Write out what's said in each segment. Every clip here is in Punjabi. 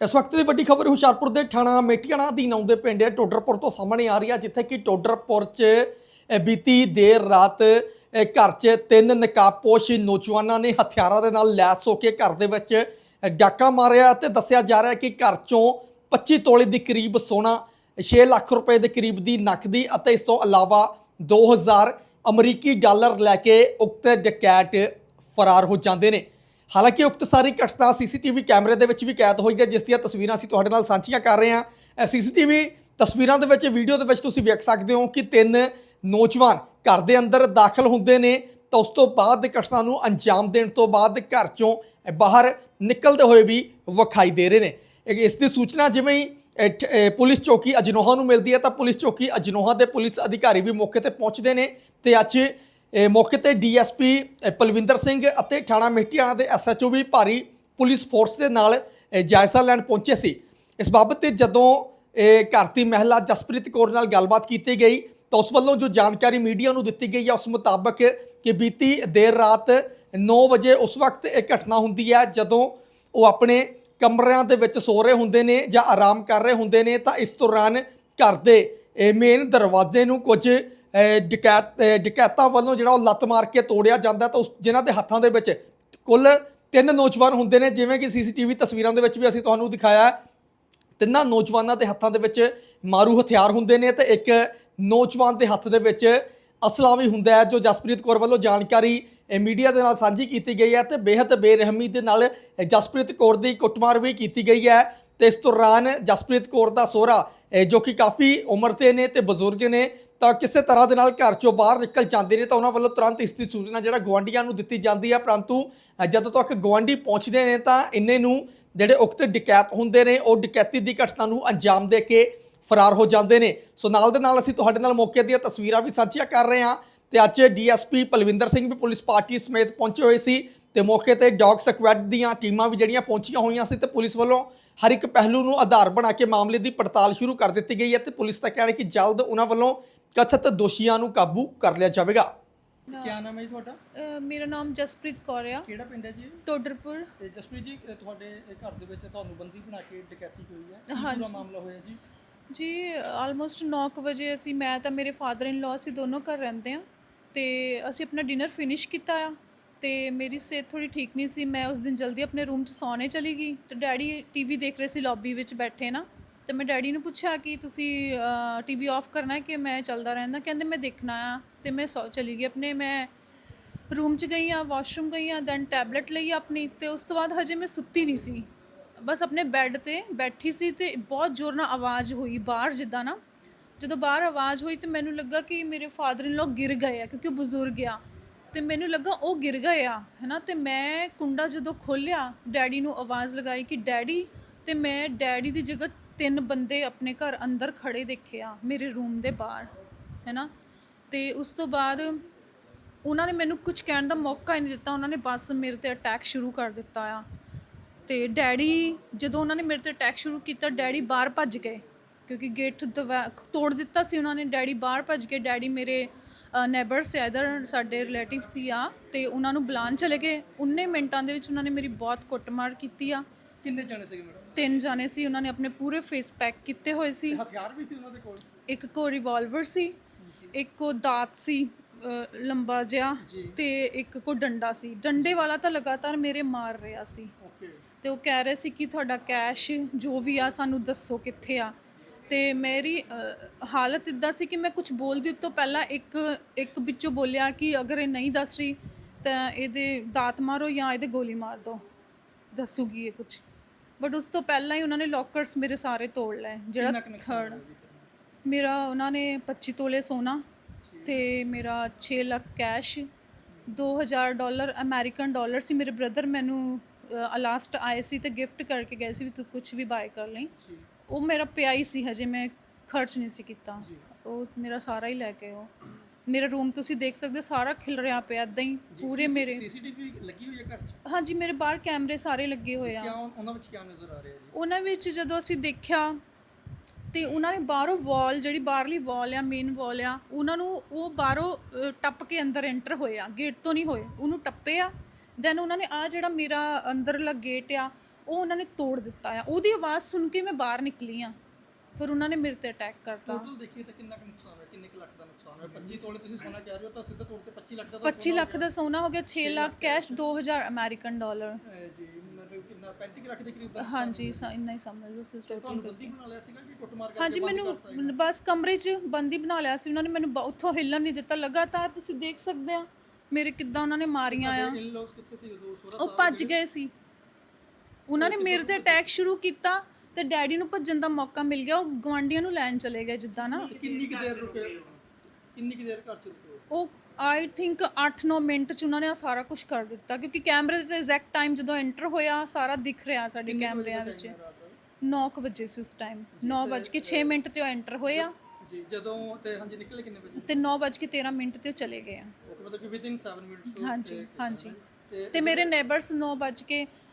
ਇਸ ਵਕਤ ਦੀ ਵੱਡੀ ਖਬਰ ਹੁਸ਼ਿਆਰਪੁਰ ਦੇ ਥਾਣਾ ਮੇਟੀਆਣਾ ਅਧੀਨ ਆਉਂਦੇ ਪਿੰਡ ਟੋਡਰਪੁਰ ਤੋਂ ਸਾਹਮਣੇ ਆ ਰਹੀ ਹੈ, ਜਿੱਥੇ ਕਿ ਟੋਡਰਪੁਰ 'ਚ ਬੀਤੀ ਦੇਰ ਰਾਤ ਘਰ 'ਚ ਤਿੰਨ ਨਕਾਬਪੋਸ਼ ਨੌਜਵਾਨਾਂ ਨੇ ਹਥਿਆਰਾਂ ਦੇ ਨਾਲ ਲੈਸ ਹੋ ਕੇ ਘਰ ਦੇ ਵਿੱਚ ਡਾਕਾ ਮਾਰਿਆ ਤੇ ਦੱਸਿਆ ਜਾ ਰਿਹਾ ਕਿ ਘਰ 'ਚੋਂ 25 ਤੋਲੇ ਦੇ ਕਰੀਬ ਸੋਨਾ 6 ਲੱਖ ਰੁਪਏ ਦੇ ਕਰੀਬ ਦੀ ਨਕਦੀ ਅਤੇ ਇਸ ਤੋਂ ਇਲਾਵਾ 2000 ਅਮਰੀਕੀ ਡਾਲਰ ਲੈ ਕੇ ਉਕਤ ਡਕੈਟ ਫਰਾਰ ਹੋ ਜਾਂਦੇ ਨੇ। ਹਾਲਾਂਕਿ ਉਕਤ ਸਾਰੀ ਘਟਨਾ ਸੀਸੀਟੀਵੀ ਕੈਮਰੇ ਦੇ ਵਿੱਚ ਵੀ ਕੈਦ ਹੋਈ ਹੈ, ਜਿਸ ਦੀਆਂ ਤਸਵੀਰਾਂ ਅਸੀਂ ਤੁਹਾਡੇ ਨਾਲ ਸਾਂਝੀਆਂ ਕਰ ਰਹੇ ਹਾਂ। ਸੀਸੀਟੀਵੀ ਤਸਵੀਰਾਂ ਦੇ ਵਿੱਚ, ਵੀਡੀਓ ਦੇ ਵਿੱਚ ਤੁਸੀਂ ਵੇਖ ਸਕਦੇ ਹੋ ਕਿ ਤਿੰਨ ਨੌਜਵਾਨ ਘਰ ਦੇ ਅੰਦਰ ਦਾਖਲ ਹੁੰਦੇ ਨੇ। ਤਾਂ ਉਸ ਤੋਂ ਬਾਅਦ ਘਟਨਾ ਨੂੰ ਅੰਜਾਮ ਦੇਣ ਤੋਂ ਬਾਅਦ ਘਰ ਚੋਂ ਬਾਹਰ ਨਿਕਲਦੇ ਹੋਏ ਵੀ ਵਿਖਾਈ ਦੇ ਰਹੇ ਨੇ। ਇਸ ਦੀ ਸੂਚਨਾ ਜਿਵੇਂ ਹੀ ਠ- ਪੁਲਿਸ ਚੌਕੀ ਅਜਨੋਹਾ ਨੂੰ ਮਿਲਦੀ ਹੈ, ਤਾਂ ਪੁਲਿਸ ਚੌਕੀ ਅਜਨੋਹਾ ਦੇ ਪੁਲਿਸ ਅਧਿਕਾਰੀ ਵੀ ਮੌਕੇ ਤੇ ਪਹੁੰਚਦੇ ਨੇ। ਤੇ ਅੱਜ ਇਹ ਮੌਕੇ ਤੇ ਡੀਐਸਪੀ ਪਲਵਿੰਦਰ ਸਿੰਘ ਅਤੇ ਥਾਣਾ ਮੇਟੀਆਣਾ ਦੇ ਐਸਐਚਓ ਵੀ ਭਾਰੀ ਪੁਲਿਸ ਫੋਰਸ ਦੇ ਨਾਲ ਜਾਇਜ਼ਾ ਲੈਣ ਪਹੁੰਚੇ ਸੀ। ਇਸ ਬਾਬਤ ਤੇ ਜਦੋਂ ਇਹ ਘਰ ਦੀ ਮਹਿਲਾ ਜਸਪ੍ਰੀਤ ਕੌਰ ਨਾਲ ਗੱਲਬਾਤ ਕੀਤੀ ਗਈ, ਤਾਂ ਉਸ ਵੱਲੋਂ ਜੋ ਜਾਣਕਾਰੀ ਮੀਡੀਆ ਨੂੰ ਦਿੱਤੀ ਗਈ ਹੈ ਉਸ ਮੁਤਾਬਕ ਕਿ ਬੀਤੀ ਦੇਰ ਰਾਤ 9 ਵਜੇ ਉਸ ਵਕਤ ਇਹ ਘਟਨਾ ਹੁੰਦੀ ਹੈ ਜਦੋਂ ਉਹ ਆਪਣੇ ਕਮਰਿਆਂ ਦੇ ਵਿੱਚ ਸੋ ਰਹੇ ਹੁੰਦੇ ਨੇ ਜਾਂ ਆਰਾਮ ਕਰ ਰਹੇ ਹੁੰਦੇ ਨੇ, ਤਾਂ ਇਸ ਦੌਰਾਨ ਘਰ ਦੇ ਮੇਨ ਦਰਵਾਜ਼ੇ ਨੂੰ ਕੁਝ ਡਕੈਤ ਡਕੈਤਾਂ ਵੱਲੋਂ ਜਿਹੜਾ ਉਹ ਲੱਤ ਮਾਰ ਕੇ ਤੋੜਿਆ ਜਾਂਦਾ ਤਾਂ ਉਸ, ਜਿਨ੍ਹਾਂ ਦੇ ਹੱਥਾਂ ਦੇ ਵਿੱਚ ਕੁੱਲ ਤਿੰਨ ਨੌਜਵਾਨ ਹੁੰਦੇ ਨੇ, ਜਿਵੇਂ ਕਿ ਸੀਸੀਟੀਵੀ ਤਸਵੀਰਾਂ ਦੇ ਵਿੱਚ ਵੀ ਅਸੀਂ ਤੁਹਾਨੂੰ ਦਿਖਾਇਆ ਤਿੰਨਾਂ ਨੌਜਵਾਨਾਂ ਦੇ ਹੱਥਾਂ ਦੇ ਵਿੱਚ ਮਾਰੂ ਹਥਿਆਰ ਹੁੰਦੇ ਨੇ ਤੇ ਇੱਕ ਨੌਜਵਾਨ ਦੇ ਹੱਥ ਦੇ ਵਿੱਚ ਅਸਲਾ ਵੀ ਹੁੰਦਾ ਹੈ, ਜੋ ਜਸਪ੍ਰੀਤ ਕੌਰ ਵੱਲੋਂ ਜਾਣਕਾਰੀ ਮੀਡੀਆ ਦੇ ਨਾਲ ਸਾਂਝੀ ਕੀਤੀ ਗਈ ਹੈ ਤੇ ਬੇਹੱਦ ਬੇਰਹਿਮੀ ਦੇ ਨਾਲ ਜਸਪ੍ਰੀਤ ਕੌਰ ਦੀ ਕੁੱਟਮਾਰ ਵੀ ਕੀਤੀ ਗਈ ਹੈ। ਤੇ ਇਸ ਦੌਰਾਨ ਜਸਪ੍ਰੀਤ ਕੌਰ ਦਾ ਸਹੁਰਾ ਜੋ ਕਿ ਕਾਫੀ ਉਮਰ ਦੇ ਨੇ ਤੇ ਬਜ਼ੁਰਗ ਨੇ ਤਾਂ ਕਿਸੇ ਤਰ੍ਹਾਂ ਦੇ ਨਾਲ ਘਰ ਚੋਂ ਬਾਹਰ ਨਿਕਲ ਜਾਂਦੇ ਨੇ ਤਾਂ ਉਹਨਾਂ ਵੱਲੋਂ ਤੁਰੰਤ ਇਸ ਦੀ ਸੂਚਨਾ ਜਿਹੜਾ ਗਵਾਂਢੀਆਂ ਨੂੰ ਦਿੱਤੀ ਜਾਂਦੀ ਹੈ ਪਰੰਤੂ ਜਦੋਂ ਤੱਕ ਗਵਾਂਢੀ ਪਹੁੰਚਦੇ ਨੇ ਤਾਂ ਇੰਨੇ ਨੂੰ ਜਿਹੜੇ ਉਕਤ ਡਕੈਤ ਹੁੰਦੇ ਨੇ, ਉਹ ਡਕੈਤੀ ਦੀ ਘਟਨਾ ਨੂੰ ਅੰਜਾਮ ਦੇ ਕੇ ਫਰਾਰ ਹੋ ਜਾਂਦੇ ਨੇ। ਸੋ ਨਾਲ ਦੇ ਨਾਲ ਅਸੀਂ ਤੁਹਾਡੇ ਨਾਲ ਮੌਕੇ ਦੀਆਂ ਤਸਵੀਰਾਂ ਵੀ ਸਾਂਝੀਆਂ ਕਰ ਰਹੇ ਹਾਂ। ਤੇ ਅੱਜ ਡੀਐਸਪੀ ਪਲਵਿੰਦਰ ਸਿੰਘ ਵੀ ਪੁਲਿਸ ਪਾਰਟੀ ਸਮੇਤ ਪਹੁੰਚੇ ਹੋਏ ਸੀ ਤੇ ਮੌਕੇ ਤੇ ਡੌਗ ਸਕੁਐਡ ਦੀਆਂ ਟੀਮਾਂ ਵੀ ਜਿਹੜੀਆਂ ਪਹੁੰਚੀਆਂ ਹੋਈਆਂ ਸੀ ਤੇ ਪੁਲਿਸ ਵੱਲੋਂ ਹਰ ਇੱਕ ਪਹਿਲੂ ਨੂੰ ਆਧਾਰ ਬਣਾ ਕੇ ਮਾਮਲੇ ਦੀ ਪੜਤਾਲ ਸ਼ੁਰੂ ਕਰ ਦਿੱਤੀ ਗਈ ਹੈ ਤੇ ਪੁਲਿਸ ਦਾ ਕਹਿਣਾ ਹੈ ਕਿ ਜਲਦ ਉਹਨਾਂ ਵੱਲੋਂ ਕਥਿਤ ਦੋਸ਼ੀਆਂ ਨੂੰ ਕਾਬੂ ਕਰ ਲਿਆ ਜਾਵੇਗਾ। ਕੀ ਨਾਮ ਹੈ ਜੀ ਤੁਹਾਡਾ? ਅ, ਮੇਰਾ ਨਾਮ ਜਸਪ੍ਰੀਤ ਕੌਰ ਆ। ਕਿਹੜਾ ਪਿੰਡ ਹੈ ਜੀ? ਟੋਡਰਪੁਰ। ਤੇ ਜਸਪ੍ਰੀਤ ਜੀ ਇਹ ਤੁਹਾਡੇ ਇਹ ਘਰ ਦੇ ਵਿੱਚ ਤੁਹਾਨੂੰ ਬੰਦੀ ਬਣਾ ਕੇ ਡਕੈਤੀ ਹੋਈ ਹੈ। ਕੀ ਹਾਂਜੀ। ਪੂਰਾ ਮਾਮਲਾ ਹੋਇਆ ਜੀ? ਜੀ ਆਲਮੋਸਟ 9 ਵਜੇ ਅਸੀਂ ਮੈਂ ਤਾਂ ਮੇਰੇ ਫਾਦਰ ਇਨ ਲਾਅ ਅਸੀਂ ਦੋਨੋਂ ਘਰ ਰਹਿੰਦੇ ਆ ਤੇ ਅਸੀਂ ਆਪਣਾ ਡਿਨਰ ਫਿਨਿਸ਼ ਕੀਤਾ ਆ। ਤੇ ਮੇਰੀ ਸਿਹਤ ਥੋੜੀ ਠੀਕ ਨਹੀਂ ਸੀ, ਮੈਂ ਉਸ ਦਿਨ ਜਲਦੀ ਆਪਣੇ ਰੂਮ 'ਚ ਸੌਣੇ ਚਲੀ ਗਈ ਤੇ ਡੈਡੀ ਟੀਵੀ ਦੇਖ ਰਹੇ ਸੀ ਲੌਬੀ ਵਿੱਚ ਬੈਠੇ ਨਾ, ਤੇ ਮੈਂ ਡੈਡੀ ਨੂੰ ਪੁੱਛਿਆ ਕਿ ਤੁਸੀਂ ਟੀਵੀ ਆਫ ਕਰਨਾ ਹੈ ਕਿ ਮੈਂ ਚੱਲਦਾ ਰਹਿੰਦਾ? ਕਹਿੰਦੇ ਮੈਂ ਦੇਖਣਾ ਆ ਤੇ ਮੈਂ ਸੌ ਚਲੀ ਗਈ ਆਪਣੇ, ਮੈਂ ਰੂਮ 'ਚ ਗਈ ਆ ਵਾਸ਼ਰੂਮ ਗਈ ਆ ਦੈਨ ਟੈਬਲੇਟ ਲਈ ਆਪਣੀ ਤੇ ਉਸ ਤੋਂ ਬਾਅਦ ਹਜੇ ਮੈਂ ਸੁੱਤੀ ਨਹੀਂ ਸੀ। ਬਸ ਆਪਣੇ ਬੈੱਡ ਤੇ ਬੈਠੀ ਸੀ ਤੇ ਬਹੁਤ ਜ਼ੋਰ ਨਾਲ ਆਵਾਜ਼ ਹੋਈ ਬਾਹਰ ਜਿੱਦਾਂ ਨਾ। ਜਦੋਂ ਬਾਹਰ ਆਵਾਜ਼ ਹੋਈ ਤੇ ਮੈਨੂੰ ਲੱਗਾ ਕਿ ਮੇਰੇ ਫਾਦਰ ਇਨ ਲਾਅ ਗਿਰ ਗਏ ਆ ਕਿਉਂਕਿ ਉਹ ਬਜ਼ੁਰਗ ਆ। ਤੇ ਮੈਨੂੰ ਲੱਗਾ ਉਹ ਗਿਰ ਗਏ ਆ ਹੈਨਾ ਤੇ ਮੈਂ ਕੁੰਡਾ ਜਦੋਂ ਖੋਲ੍ਹਿਆ, ਡੈਡੀ ਨੂੰ ਆਵਾਜ਼ ਲਗਾਈ ਕਿ ਡੈਡੀ, ਤੇ ਮੈਂ ਡੈਡੀ ਦੀ ਜਗ੍ਹਾ ਤਿੰਨ ਬੰਦੇ ਆਪਣੇ ਘਰ ਅੰਦਰ ਖੜੇ ਦੇਖੇ ਆ, ਮੇਰੇ ਰੂਮ ਦੇ ਬਾਹਰ ਹੈਨਾ ਤੇ ਉਸ ਤੋਂ ਬਾਅਦ ਉਹਨਾਂ ਨੇ ਮੈਨੂੰ ਕੁਝ ਕਹਿਣ ਦਾ ਮੌਕਾ ਹੀ ਨਹੀਂ ਦਿੱਤਾ, ਉਹਨਾਂ ਨੇ ਬਸ ਮੇਰੇ ਤੇ ਅਟੈਕ ਸ਼ੁਰੂ ਕਰ ਦਿੱਤਾ ਆ। ਤੇ ਡੈਡੀ, ਜਦੋਂ ਉਹਨਾਂ ਨੇ ਮੇਰੇ ਤੇ ਅਟੈਕ ਸ਼ੁਰੂ ਕੀਤਾ, ਡੈਡੀ ਬਾਹਰ ਭੱਜ ਗਏ, ਕਿਉਂਕਿ ਗੇਟ ਦਵਾ, ਤੋੜ ਦਿੱਤਾ ਸੀ ਉਹਨਾਂ ਨੇ, ਡੈਡੀ ਬਾਹਰ ਭੱਜ ਗਏ, ਡੈਡੀ ਮੇਰੇ ਨੇਬਰਸ ਇਧਰ ਸਾਡੇ ਰਿਲੇਟਿਵ ਸੀ ਆ ਤੇ ਉਹਨਾਂ ਨੂੰ ਬੁਲਾਉਣ ਚਲੇ ਗਏ। ਉਨੇ ਮਿੰਟਾਂ ਦੇ ਵਿੱਚ ਉਹਨਾਂ ਨੇ ਮੇਰੀ ਬਹੁਤ ਕੁੱਟਮਾਰ ਕੀਤੀ ਆ। ਕਿੰਨੇ ਜਾਣੇ ਸੀਗੇ ਮੈਡਮ ਤਿੰਨ ਜਾਣੇ ਸੀ। ਉਹਨਾਂ ਨੇ ਆਪਣੇ ਪੂਰੇ ਫੇਸ ਪੈਕ ਕੀਤੇ ਹੋਏ ਸੀ। ਹਥਿਆਰ ਵੀ ਸੀ ਉਹਨਾਂ ਦੇ ਕੋਲ? ਇੱਕ ਕੋ ਰਿਵਾਲਵਰ ਸੀ ਇੱਕ ਕੋ ਦਾਤ ਸੀ ਲੰਬਾ ਜਿਹਾ। ਤੇ ਇੱਕ ਕੋ ਡੰਡਾ ਸੀ। ਡੰਡੇ ਵਾਲਾ ਤਾਂ ਲਗਾਤਾਰ ਮੇਰੇ ਮਾਰ ਰਿਹਾ ਸੀ। ਓਕੇ ਤੇ ਉਹ ਕਹਿ ਰਹੇ ਸੀ ਕਿ ਤੁਹਾਡਾ ਕੈਸ਼ ਜੋ ਵੀ ਆ ਸਾਨੂੰ ਦੱਸੋ ਕਿੱਥੇ ਆ। ਤੇ ਮੇਰੀ ਹਾਲਤ ਇਦਾਂ ਸੀ ਕਿ ਮੈਂ ਕੁਝ ਬੋਲਦੀ ਤੋਂ ਪਹਿਲਾਂ ਇੱਕ ਇੱਕ ਵਿੱਚੋਂ ਬੋਲਿਆ ਕਿ ਅਗਰ ਇਹ ਨਹੀਂ ਦੱਸ ਰਹੀ ਤਾਂ ਇਹਦੇ ਦਾਤ ਮਾਰੋ ਜਾਂ ਇਹਦੇ ਗੋਲੀ ਮਾਰ ਦਿਓ ਦੱਸੂਗੀ ਇਹ ਕੁਝ ਬਟ ਉਸ ਤੋਂ ਪਹਿਲਾਂ ਹੀ ਉਹਨਾਂ ਨੇ ਲੋਕਰਸ ਮੇਰੇ ਸਾਰੇ ਤੋੜ ਲਏ ਜਿਹੜਾ ਥਰਡ? ਮੇਰਾ ਉਹਨਾਂ ਨੇ 25 ਤੋਲੇ ਸੋਨਾ ਤੇ ਮੇਰਾ 6 lakh cash 2000 dollar American dollar ਸੀ। ਮੇਰੇ ਬ੍ਰਦਰ ਮੈਨੂੰ ਲਾਸਟ ਆਏ ਸੀ ਤੇ ਗਿਫਟ ਕਰਕੇ ਗਏ ਸੀ ਵੀ ਤੂੰ ਕੁਝ ਵੀ ਬਾਏ ਕਰ ਲਈ। ਉਹ ਮੇਰਾ ਪਿਆ ਹੀ ਸੀ ਹਜੇ ਮੈਂ ਖਰਚ ਨਹੀਂ ਸੀ ਕੀਤਾ। ਉਹ ਮੇਰਾ ਸਾਰਾ ਹੀ ਲੈ ਕੇ ਉਹ ਮੇਰਾ ਰੂਮ ਤੁਸੀਂ ਦੇਖ ਸਕਦੇ ਸਾਰਾ ਖਿਲ ਰਿਹਾ ਪਿਆ ਇਦਾਂ ਹੀ ਪੂਰੇ ਮੇਰੇ। ਸੀਸੀਟੀਵੀ ਲੱਗੀ ਹੋਈ ਹੈ ਘਰ 'ਚ? ਹਾਂਜੀ ਮੇਰੇ ਬਾਹਰ ਕੈਮਰੇ ਸਾਰੇ ਲੱਗੇ ਹੋਏ ਆ। ਉਹਨਾਂ ਵਿੱਚ ਕਿਆ ਨਜ਼ਰ ਆ ਰਿਹਾ ਜੀ? ਉਹਨਾਂ ਵਿੱਚ ਜਦੋਂ ਅਸੀਂ ਦੇਖਿਆ ਤੇ ਉਹਨਾਂ ਨੇ ਬਾਹਰੋਂ ਵਾਲ ਜਿਹੜੀ ਬਾਹਰਲੀ ਵਾਲ ਆ ਮੇਨ ਵਾਲ ਆ ਉਹਨਾਂ ਨੂੰ ਉਹ ਬਾਹਰੋਂ ਟੱਪ ਕੇ ਅੰਦਰ ਐਂਟਰ ਹੋਏ ਆ ਗੇਟ ਤੋਂ ਨਹੀਂ ਹੋਏ ਉਹਨੂੰ ਟੱਪੇ ਆ। ਦੈਨ ਉਹਨਾਂ ਨੇ ਆ ਜਿਹੜਾ ਮੇਰਾ ਅੰਦਰਲਾ ਗੇਟ ਆ ਉਹ ਉਹਨਾਂ ਨੇ ਤੋੜ ਦਿੱਤਾ ਆ। ਉਹਦੀ ਆਵਾਜ਼ ਸੁਣ ਕੇ ਮੈਂ ਬਾਹਰ ਨਿਕਲੀ ਆ। ਫਿਰ ਉਹਨਾਂ ਨੇ ਮੇਰੇ ਤੇ ਅਟੈਕ ਕਰਤਾ। ਟੋਟਲ ਦੇਖੀਏ ਤਾਂ ਕਿੰਨਾ ਕੁ ਨੁਕਸਾਨ ਹੋਇਆ ਕਿੰਨੇ ਕੁ ਲੱਖ ਦਾ ਨੁਕਸਾਨ ਹੋਇਆ। 25 ਤੋਲੇ ਤੁਸੀਂ ਸੋਨਾ ਕਹਿ ਰਹੇ ਹੋ ਤਾਂ ਸਿੱਧਾ ਤੌਰ ਤੇ 25 ਲੱਖ ਦਾ ਤਾਂ 25 ਲੱਖ ਦਾ ਸੋਨਾ ਹੋ ਗਿਆ 6 ਲੱਖ ਕੈਸ਼ 2000 ਅਮਰੀਕਨ ਡਾਲਰ। ਜੀ ਮਤਲਬ ਕਿੰਨਾ 35 ਕੁ ਲੱਖ ਦੇ ਕਰੀਬ ਦਾ ਹਾਂਜੀ ਇੰਨਾ ਹੀ ਸਮਝ ਲਓ ਸਿਸ ਟੋਟਲ ਤੁਹਾਨੂੰ ਬੰਦੀ ਬਣਾ ਲਿਆ ਸੀਗਾ ਕਿ ਕੁੱਟਮਾਰ ਕਰਕੇ ਹਾਂਜੀ ਮੈਨੂੰ ਬਸ ਕਮਰੇ 'ਚ ਬੰਦੀ ਬਣਾ ਲਿਆ ਸੀ ਉਹਨਾਂ ਨੇ ਮੈਨੂੰ ਉੱਥੋਂ ਹਿੱਲਣ ਨਹੀਂ ਦਿੱਤਾ। ਲਗਾਤਾਰ ਤੁਸੀਂ ਦੇਖ ਸਕਦੇ ਆ ਮੇਰੇ ਕਿੱਦਾਂ ਉਹਨਾਂ ਨੇ ਮਾਰੀਆਂ ਆ। ਉਹ ਭੱਜ ਗਏ ਸੀ। ਉਹਨਾਂ ਨੇ ਮੇਰੇ ਤੇ ਅਟੈਕ ਸ਼ੁਰੂ ਕੀਤਾ ਤੇ ਡੈਡੀ ਨੂੰ ਭੱਜਣ ਦਾ ਮੌਕਾ ਮਿਲ ਗਿਆ ਉਹ ਗਵਾਂਡੀਆਂ ਨੂੰ ਲੈਣ ਚਲੇ ਗਏ ਜਿੱਦਾਂ ਨਾ। ਕਿੰਨੀ ਕੁ ਦੇਰ ਰੁਕੇ? ਕਿੰਨੀ ਕੁ ਦੇਰ ਘਰ ਚ ਰੁਕੇ ਉਹ? ਆਈ ਥਿੰਕ 8-9 ਮਿੰਟ ਚ ਉਹਨਾਂ ਨੇ ਸਾਰਾ ਕੁਝ ਕਰ ਦਿੱਤਾ ਕਿਉਂਕਿ ਕੈਮਰੇ ਤੇ ਐਗਜ਼ੈਕਟ ਟਾਈਮ ਜਦੋਂ ਐਂਟਰ ਹੋਇਆ ਸਾਰਾ ਦਿਖ ਰਿਹਾ ਸਾਡੇ ਕੈਮਰਿਆਂ ਵਿੱਚ। 9 ਵਜੇ ਸੀ ਉਸ ਟਾਈਮ 9:06 ਮਿੰਟ ਤੇ ਉਹ ਐਂਟਰ ਹੋਏ ਆ ਜੀ ਜਦੋਂ ਤੇ ਹਾਂਜੀ ਨਿਕਲੇ ਕਿੰਨੇ ਵਜੇ? ਤੇ 9:13 ਮਿੰਟ ਤੇ ਚਲੇ ਗਏ ਆ। ਮਤਲਬ ਕਿ ਵਿਦਿਨ 7 ਮਿੰਟਸ ਹਾਂਜੀ ਹਾਂਜੀ। ਤੇ ਮੇਰੇ ਨੇਬਰਸ 9 ਵੱਜ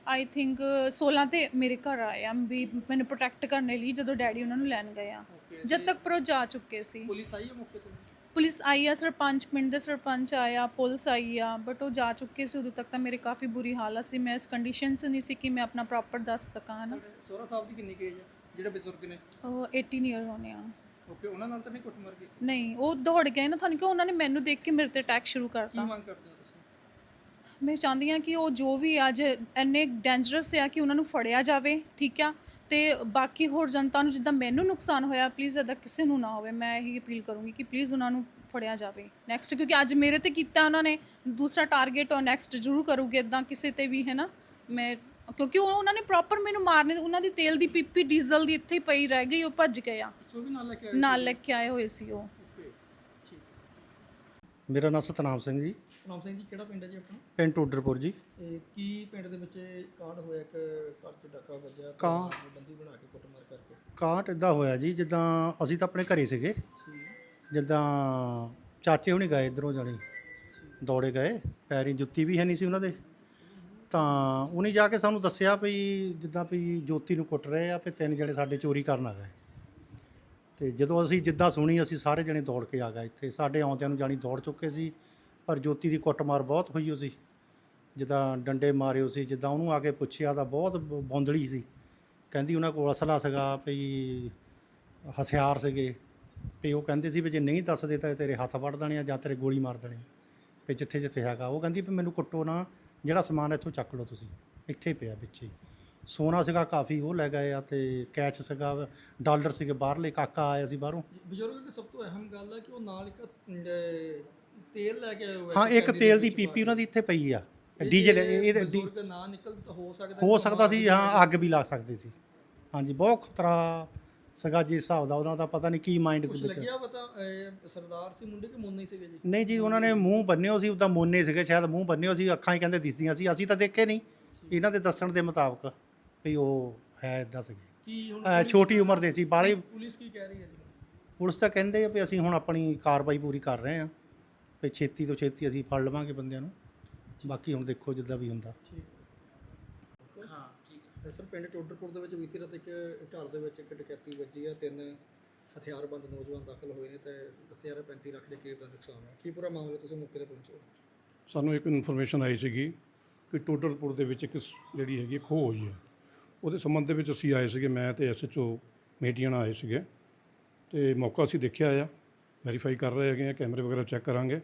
ਆਈ ਥਿੰਕ 16 ਤੇ ਮੇਰੇ ਘਰ ਆਏ ਆ ਵੀ ਮੈਨੂੰ ਪ੍ਰੋਟੈਕਟ ਕਰਨ ਲਈ ਜਦੋਂ ਡੈਡੀ ਉਹਨਾਂ ਨੂੰ ਲੈਣ ਗਏ ਆ। ਜਦ ਤੱਕ ਪਰ ਉਹ ਜਾ ਚੁੱਕੇ ਸੀ। ਪੁਲਿਸ ਆਈ ਹੈ ਮੌਕੇ ਤੇ? ਪੁਲਿਸ ਆਈ ਆ ਸਰਪੰਚ ਪਿੰਡ ਦੇ ਸਰਪੰਚ ਆਇਆ ਪੁਲਿਸ ਆਈ ਆ ਬਟ ਉਹ ਜਾ ਚੁੱਕੇ ਸੀ ਉਦੋਂ ਤੱਕ ਤਾਂ ਮੇਰੇ ਕਾਫੀ ਬੁਰੀ ਹਾਲਤ ਸੀ। ਮੈਂ ਇਸ ਕੰਡੀਸ਼ਨ 'ਚ ਨਹੀਂ ਸੀ ਕਿ ਮੈਂ ਆਪਣਾ ਪ੍ਰੋਪਰ ਦੱਸ ਸਕਾਂ ਨਾ ਸੋਰਾ ਸਾਹਿਬ ਦੀ ਕਿੰਨੀ ਕੇਜ ਹੈ ਜਿਹੜੇ ਬਜ਼ੁਰਗ ਨੇ? ਉਹ 18 ਇਅਰ ਹੋਣੇ ਆ। ਓਕੇ ਉਹਨਾਂ ਨਾਲ ਤਾਂ ਨਹੀਂ ਕੁੱਟਮਾਰ ਕੀਤੀ? ਨਹੀਂ ਉਹ ਦੌੜ ਗਏ ਨਾ ਤੁਹਾਨੂੰ ਕਿ ਉਹਨਾਂ ਨੇ ਮੈਨੂੰ ਦੇਖ ਕੇ ਮੇਰੇ ਤੇ ਅਟੈਕ ਸ਼ੁਰੂ ਕੀ ਕਰਤਾ। ਮੰਗ ਕਰਦੇ ਹੋ ਤੁਸੀਂ? ਮੈਂ ਚਾਹੁੰਦੀ ਹਾਂ ਕਿ ਉਹ ਜੋ ਵੀ ਅੱਜ ਇੰਨੇ ਡੇਂਜਰਸ ਆ ਕਿ ਉਹਨਾਂ ਨੂੰ ਫੜਿਆ ਜਾਵੇ ਠੀਕ ਆ? ਤੇ ਬਾਕੀ ਹੋਰ ਜਨਤਾ ਨੂੰ ਜਿੱਦਾਂ ਮੈਨੂੰ ਨੁਕਸਾਨ ਹੋਇਆ ਪਲੀਜ਼ ਅਦਾ ਕਿਸੇ ਨੂੰ ਨਾ ਹੋਵੇ। ਮੈਂ ਇਹੀ ਅਪੀਲ ਕਰੂੰਗੀ ਕਿ ਪਲੀਜ਼ ਉਹਨਾਂ ਨੂੰ ਫੜਿਆ ਜਾਵੇ। ਨੈਕਸਟ ਕਿਉਂਕਿ ਅੱਜ ਮੇਰੇ ਤੇ ਕੀਤਾ ਉਹਨਾਂ ਨੇ ਦੂਸਰਾ ਟਾਰਗੇਟ ਉਹ ਨੈਕਸਟ ਜ਼ਰੂਰ ਕਰੂਗੇ ਇਦਾਂ ਕਿਸੇ ਤੇ ਵੀ ਹੈ ਨਾ ਮੈਂ ਕਿਉਂਕਿ ਉਹ ਉਹਨਾਂ ਨੇ ਪ੍ਰੋਪਰ ਮੈਨੂੰ ਮਾਰਨੇ ਉਹਨਾਂ ਦੀ ਤੇਲ ਦੀ ਪੀਪੀ ਡੀਜ਼ਲ ਦੀ ਇੱਥੇ ਪਈ ਰਹਿ ਗਈ ਉਹ ਭੱਜ ਗਏ ਆ। ਨਾਲ ਲੈ ਕੇ ਆਏ ਹੋਏ ਸੀ ਉਹ। ਮੇਰਾ ਨਾਮ ਸਤਨਾਮ ਸਿੰਘ ਜੀ। ਨਾਮ ਸਿੰਘ ਜੀ ਕਿਹੜਾ ਪਿੰਡ ਹੈ ਜੀ ਆਪਣਾ? ਪਿੰਡ ਟੋਡਰਪੁਰ ਜੀ। ਇਹ ਕੀ ਪਿੰਡ ਦੇ ਵਿੱਚ ਕਾਂਡ ਹੋਇਆ? ਇੱਕ ਘਰ 'ਚ ਡਾਕਾ ਵੱਜਿਆ ਕਾਂ- ਬੰਦੀ ਬਣਾ ਕੇ ਕੁੱਟਮਾਰ ਕਰਕੇ। ਕਾਟ ਇਦਾਂ ਹੋਇਆ ਜੀ ਜਿੱਦਾਂ ਅਸੀਂ ਤਾਂ ਆਪਣੇ ਘਰੇ ਸੀਗੇ। ਜਿੱਦਾਂ ਚਾਚੇ ਹੁਣੀ ਗਏ ਇਧਰੋਂ ਜਾਣੀ ਦੌੜੇ ਗਏ ਪੈਰੀ ਜੁੱਤੀ ਵੀ ਹੈ ਨਹੀਂ ਸੀ ਉਹਨਾਂ ਦੇ। ਤਾਂ ਉਹਨੇ ਜਾ ਕੇ ਸਾਨੂੰ ਦੱਸਿਆ ਵੀ ਜਿੱਦਾਂ ਵੀ ਜੋਤੀ ਨੂੰ ਕੁੱਟ ਰਹੇ ਆ ਵੀ ਤਿੰਨ ਜਣੇ ਸਾਡੇ ਚੋਰੀ ਕਰਨ ਆ ਗਏ। ਤੇ ਜਦੋਂ ਅਸੀਂ ਜਿੱਦਾਂ ਸੁਣੀ, ਅਸੀਂ ਸਾਰੇ ਜਣੇ ਦੌੜ ਕੇ ਆ ਗਏ ਇੱਥੇ। ਸਾਡੇ ਆਉਂਦਿਆਂ ਨੂੰ ਜਾਣੀ ਦੌੜ ਚੁੱਕੇ ਸੀ, ਪਰ ਜੋਤੀ ਦੀ ਕੁੱਟਮਾਰ ਬਹੁਤ ਹੋਈ ਹੋ ਸੀ ਜਿੱਦਾਂ ਡੰਡੇ ਮਾਰਿਓ ਸੀ, ਜਿੱਦਾਂ ਉਹਨੂੰ ਆ ਕੇ ਪੁੱਛਿਆ ਤਾਂ ਬਹੁਤ ਬ- ਬੌਂਦਲੀ ਸੀ। ਕਹਿੰਦੀ ਉਹਨਾਂ ਕੋਲ ਅਸਲਾ ਸੀਗਾ ਵੀ ਹਥਿਆਰ ਸੀਗੇ। ਵੀ ਉਹ ਕਹਿੰਦੇ ਸੀ ਵੀ ਜੇ ਨਹੀਂ ਦੱਸਦੇ ਤਾਂ ਤੇਰੇ ਹੱਥ ਵੱਢ ਦੇਣੇ ਆ ਜਾਂ ਤੇਰੇ ਗੋਲੀ ਮਾਰ ਦੇਣੀ ਵੀ ਜਿੱਥੇ ਜਿੱਥੇ ਹੈਗਾ। ਉਹ ਕਹਿੰਦੀ ਵੀ ਮੈਨੂੰ ਕੁੱਟੋ ਨਾ, ਜਿਹੜਾ ਸਮਾਨ ਇੱਥੋਂ ਚੱਕ ਲਓ ਤੁਸੀਂ। ਇੱਥੇ ਪਿਆ ਵਿੱਚ ਹੀ। ਸੋਨਾ ਸੀਗਾ ਕਾਫੀ ਉਹ ਲੈ ਗਏ ਆ ਤੇ ਕੈਚ ਸੀਗਾ ਡਾਲਰ ਸੀਗੇ ਬਾਹਰਲੇ ਕਾਕਾ ਆਇਆ ਸੀ ਬਾਹਰੋਂ। ਬਜ਼ੁਰਗ ਦੀ ਸਭ ਤੋਂ ਅਹਿਮ ਗੱਲ ਹੈ ਕਿ ਉਹ ਨਾਲ ਇੱਕ ਅਹ, ਤੇਲ ਲੈ ਕੇ ਆਏ ਹੋਏ ਹਾਂ ਇੱਕ ਤੇਲ ਦੀ ਪੀਪੀ ਉਹਨਾਂ ਦੀ ਇੱਥੇ ਪਈ ਆ। ਡੀਜ਼ਲ ਇਹਦੇ ਡੀ- ਬਜ਼ੁਰਗ ਨਾ ਨਿਕਲ ਤਾਂ ਹੋ ਸਕਦਾ ਹੋ ਸਕਦਾ ਸੀ ਹਾਂ ਅੱਗ ਵੀ ਲੱਗ ਸਕਦੀ ਸੀ। ਹਾਂਜੀ ਬਹੁਤ ਖਤਰਾ ਸੀਗਾ ਜੀ ਹਿਸਾਬ ਦਾ ਉਹਨਾਂ ਦਾ ਪਤਾ ਨਹੀਂ ਕੀ ਮਾਈਂਡ ਕੁਝ ਦੇ ਵਿੱਚ। ਲੱਗਿਆ ਪਤਾ ਅਹ, ਸਰਦਾਰ ਸੀ ਮੁੰਡੇ ਕਿ ਮੁੰਨੇ ਹੀ ਸੀਗੇ ਜੀ? ਨਹੀਂ ਜੀ ਉਹਨਾਂ ਨੇ ਮੂੰਹ ਬੰਨਿਓ ਸੀ ਉਹਦਾ ਮੋਨੇ ਸੀਗੇ ਸ਼ਾਇਦ ਮੂੰਹ ਬੰਨਿਓ ਸੀ ਅੱਖਾਂ ਹੀ ਕਹਿੰਦੇ ਦਿਸਦੀਆਂ ਸੀ ਅਸੀਂ ਤਾਂ ਦੇਖੇ ਨਹੀਂ। ਇਹਨਾਂ ਦੇ ਦੱਸਣ ਦੇ ਮੁਤਾਬਕ। ਵੀ ਉਹ ਹੈ ਇਦਾਂ ਸੀਗੇ ਕੀ ਹੁਣ ਅਹ ਛੋਟੀ ਉਮਰ ਦੇ ਸੀ ਬਾਲੇ ਪੁਲਿਸ ਕੀ ਕਹਿ ਰਹੀ ਹੈ ਜੀ? ਪੁਲਿਸ ਤਾਂ ਕਹਿੰਦੇ ਆ ਵੀ ਅਸੀਂ ਹੁਣ ਆਪਣੀ ਕਾਰਵਾਈ ਪੂਰੀ ਕਰ ਰਹੇ ਹਾਂ। ਵੀ ਛੇਤੀ ਤੋਂ ਛੇਤੀ ਅਸੀਂ ਫੜ ਲਵਾਂਗੇ ਬੰਦਿਆਂ ਨੂੰ। ਬਾਕੀ ਹੁਣ ਦੇਖੋ ਜਿੱਦਾਂ ਵੀ ਹੁੰਦਾ। ਠੀਕ ਹਾਂ। ਠੀਕ ਸਰ ਪਿੰਡ ਟੋਡਰਪੁਰ ਦੇ ਵਿੱਚ ਬੀਤੀ ਰਾਤ ਇੱਕ ਘਰ ਦੇ ਵਿੱਚ ਇੱਕ ਡਕੈਤੀ ਵੱਜੀ ਹੈ ਤਿੰਨ ਹਥਿਆਰਬੰਦ ਨੌਜਵਾਨ ਦਾਖਲ ਹੋਏ ਨੇ ਤੇ ਦੱਸਿਆ ਜਾ ਰਿਹਾ 35 ਲੱਖ ਦੇ ਕਰੀਬ ਦਾ ਨੁਕਸਾਨ ਹੈ ਕੀ ਪੂਰਾ ਮਾਮਲਾ ਤੁਸੀਂ ਮੌਕੇ ਤੇ ਪਹੁੰਚੋ ਸਾਨੂੰ ਇੱਕ ਇਨਫੋਰਮੇਸ਼ਨ ਆਈ ਸੀਗੀ ਕਿ ਟੋਡਰਪੁਰ ਦੇ ਵਿੱਚ ਇੱਕ ਸ- ਜਿਹੜੀ ਹੈਗੀ ਖੋਹ ਹੋਈ ਹੈ ਉਹਦੇ ਸੰਬੰਧ ਦੇ ਵਿੱਚ ਅਸੀਂ ਆਏ ਸੀਗੇ ਮੈਂ ਤੇ ਐਸਐਚਓ ਮੇਟੀਆਣਾ ਆਏ ਸੀਗੇ ਤੇ ਮੌਕਾ ਅਸੀਂ ਦੇਖਿਆ ਆ ਵੈਰੀਫਾਈ ਕਰ ਰਹੇ ਹੈਗੇ ਆ ਕੈਮਰੇ ਵਗੈਰਾ ਚੈੱਕ ਕਰਾਂਗੇ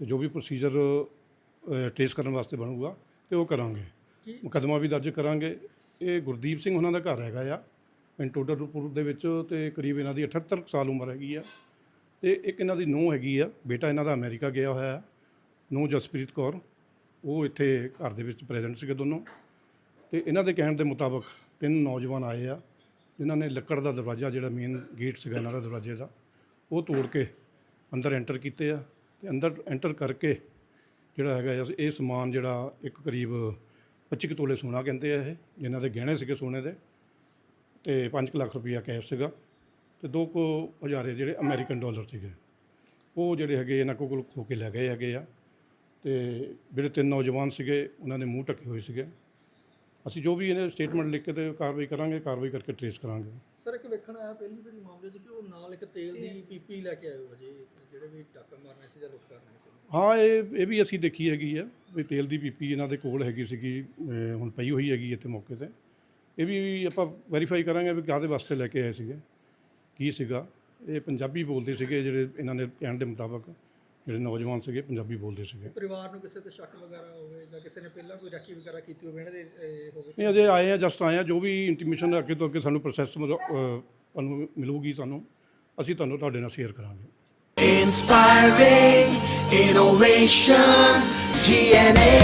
ਤੇ ਜੋ ਵੀ ਪ੍ਰੋਸੀਜਰ ਟ੍ਰੇਸ ਕਰਨ ਵਾਸਤੇ ਬਣੂਗਾ ਤੇ ਉਹ ਕਰਾਂਗੇ। ਮੁਕੱਦਮਾ ਵੀ ਦਰਜ ਕਰਾਂਗੇ। ਇਹ ਗੁਰਦੀਪ ਸਿੰਘ ਉਹਨਾਂ ਦਾ ਘਰ ਹੈਗਾ ਆ ਪਿੰਡ ਟੋਡਰਪੁਰ ਦੇ ਵਿੱਚ ਤੇ ਕਰੀਬ ਇਹਨਾਂ ਦੀ 78 ਕੁ ਸਾਲ ਉਮਰ ਹੈਗੀ ਆ ਤੇ ਇੱਕ ਇਹਨਾਂ ਦੀ ਨੂੰਹ ਹੈਗੀ ਆ ਬੇਟਾ ਇਹਨਾਂ ਦਾ ਅਮਰੀਕਾ ਗਿਆ ਹੋਇਆ ਹੈ ਨੂੰਹ ਜਸਪ੍ਰੀਤ ਕੌਰ ਉਹ ਇੱਥੇ ਘਰ ਦੇ ਵਿੱਚ ਪ੍ਰੈਜ਼ੈਂਟ ਸੀਗੇ ਦੋਨੋਂ। ਤੇ ਇਹਨਾਂ ਦੇ ਕਹਿਣ ਦੇ ਮੁਤਾਬਕ ਤਿੰਨ ਨੌਜਵਾਨ ਆਏ ਆ ਜਿਨ੍ਹਾਂ ਨੇ ਲੱਕੜ ਦਾ ਦਰਵਾਜ਼ਾ ਜਿਹੜਾ ਮੇਨ ਗੇਟ ਸੀਗਾ ਇਹਨਾਂ ਦਾ ਦਰਵਾਜ਼ੇ ਦਾ ਉਹ ਤੋੜ ਕੇ ਅੰਦਰ ਐਂਟਰ ਕੀਤੇ ਆ ਤੇ ਅੰਦਰ ਐਂਟਰ ਕਰਕੇ ਜਿਹੜਾ ਹੈਗਾ ਆ, ਇਹ ਸਮਾਨ ਜਿਹੜਾ ਇੱਕ ਕਰੀਬ 25 ਕੁ ਤੋਲੇ ਸੋਨਾ ਕਹਿੰਦੇ ਆ ਇਹ ਜਿਨ੍ਹਾਂ ਦੇ ਗਹਿਣੇ ਸੀਗੇ ਸੋਨੇ ਦੇ ਤੇ 5 ਲੱਖ ਰੁਪਈਆ ਕੈਸ਼ ਸੀਗਾ ਤੇ ਦੋ ਕੁ ਹਜ਼ਾਰੇ ਜਿਹੜੇ ਅਮਰੀਕਨ ਡਾਲਰ ਸੀਗੇ। ਉਹ ਜਿਹੜੇ ਹੈਗੇ ਇਹਨਾਂ ਕੋਲ ਖੋ ਕੇ ਲੈ ਗਏ ਹੈਗੇ ਆ ਤੇ ਜਿਹੜੇ ਤਿੰਨ ਨੌਜਵਾਨ ਸੀਗੇ ਉਹਨਾਂ ਦੇ ਮੂੰਹ ਢੱਕੇ ਹੋਏ ਸੀਗੇ। ਅਸੀਂ ਜੋ ਵੀ ਇਹਨੇ ਸਟੇਟਮੈਂਟ ਲਿਖ ਕੇ ਤੇ ਕਾਰਵਾਈ ਕਰਾਂਗੇ ਕਾਰਵਾਈ ਕਰਕੇ ਟ੍ਰੇਸ ਕਰਾਂਗੇ। ਸਰ ਇੱਕ ਵੇਖਣ ਆਇਆ ਪਹਿਲੀ ਵਾਰੀ ਮਾਮਲੇ 'ਚ ਕਿ ਉਹ ਨਾਲ ਇੱਕ ਤੇਲ ਦੀ ਪੀਪੀ ਲੈ ਕੇ ਆਏ ਹੋ ਜੀ ਜਿਹੜੇ ਵੀ ਡਾਕਾ ਮਾਰਨੇ ਸੀ ਜਾਂ ਲੁੱਟ ਕਰਨੇ ਸੀ। ਹਾਂ ਇਹ ਇਹ ਵੀ ਅਸੀਂ ਦੇਖੀ ਹੈਗੀ ਆ ਵੀ ਤੇਲ ਦੀ ਪੀਪੀ ਇਹਨਾਂ ਦੇ ਕੋਲ ਹੈਗੀ ਸੀਗੀ ਹੁਣ ਪਈ ਹੋਈ ਹੈਗੀ ਇੱਥੇ ਮੌਕੇ ਤੇ। ਇਹ ਵੀ ਆਪਾਂ ਵੈਰੀਫਾਈ ਕਰਾਂਗੇ ਵੀ ਕਾਹਦੇ ਵਾਸਤੇ ਲੈ ਕੇ ਆਏ ਸੀਗੇ ਕੀ ਸੀਗਾ। ਇਹ ਪੰਜਾਬੀ ਬੋਲਦੇ ਸੀਗੇ ਜਿਹੜੇ ਇਹਨਾਂ ਦੇ ਕਹਿਣ ਦੇ ਮੁਤਾਬਕ। ਜਿਹੜੇ ਨੌਜਵਾਨ ਸੀਗੇ ਪੰਜਾਬੀ ਬੋਲਦੇ ਸੀਗੇ। ਪਰਿਵਾਰ ਨੂੰ ਕਿਸੇ ਤੇ ਸ਼ੱਕ ਵਗੈਰਾ ਹੋਵੇ ਜਾਂ ਕਿਸੇ ਨੇ ਪਹਿਲਾਂ ਕੋਈ ਰਾਖੀ ਵਗੈਰਾ ਕੀਤੀ ਹੋਵੇ ਇਹਨਾਂ ਦੇ ਹੋਵੇ ਨਹੀਂ ਅਜੇ ਆਏ ਆ ਜਸਟ ਆਏ ਆ ਜੋ ਵੀ ਇੰਟੀਮੇਸ਼ਨ ਅੱਗੇ ਤੋਂ ਅੱਗੇ ਸਾਨੂੰ ਪ੍ਰੋਸੈਸ ਤੁਹਾਨੂੰ ਮਿਲੂਗੀ ਸਾਨੂੰ ਅਸੀਂ ਤੁਹਾਨੂੰ ਤੁਹਾਡੇ ਨਾਲ ਸ਼ੇਅਰ ਕਰਾਂਗੇ। Inspiring innovation, GNA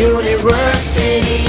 University.